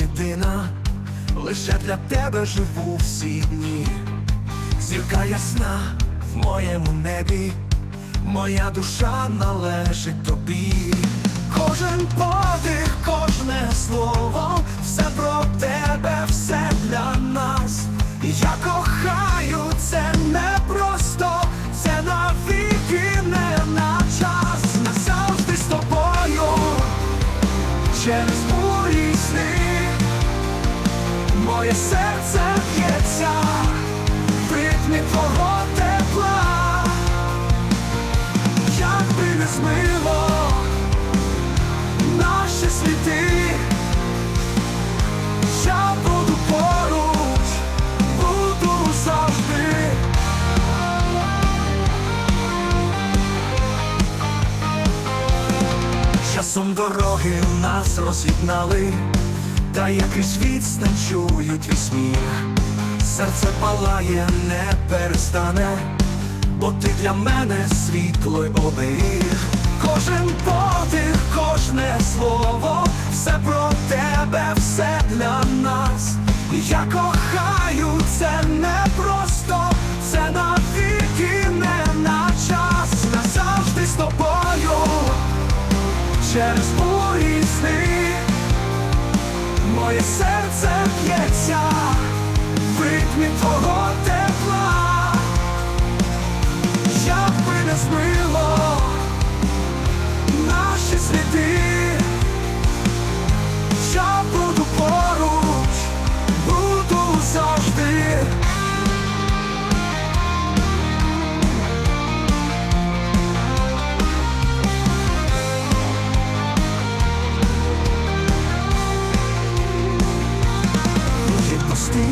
єдина, лише для тебе живу всі дні. Зірка ясна в моєму небі, моя душа належить тобі. Кожен подих, кожне слово, серце б'ється в ритмі твого тепла, як би не змило наші сліди, я буду поруч, буду завжди. Часом дороги нас роз'єднали, та якийсь відстань чую твій сміх. Серце палає, не перестане, бо ти для мене світло й оберіг. Кожен подих, кожне слово, все про тебе, все для нас. Я кохаю, це не просто, це навіки не на час, назавжди з тобою через Моє серце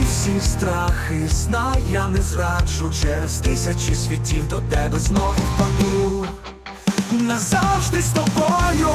всі страхи, знай, я не зраджу через тисячі світів до тебе знову впаду Назавжди з тобою,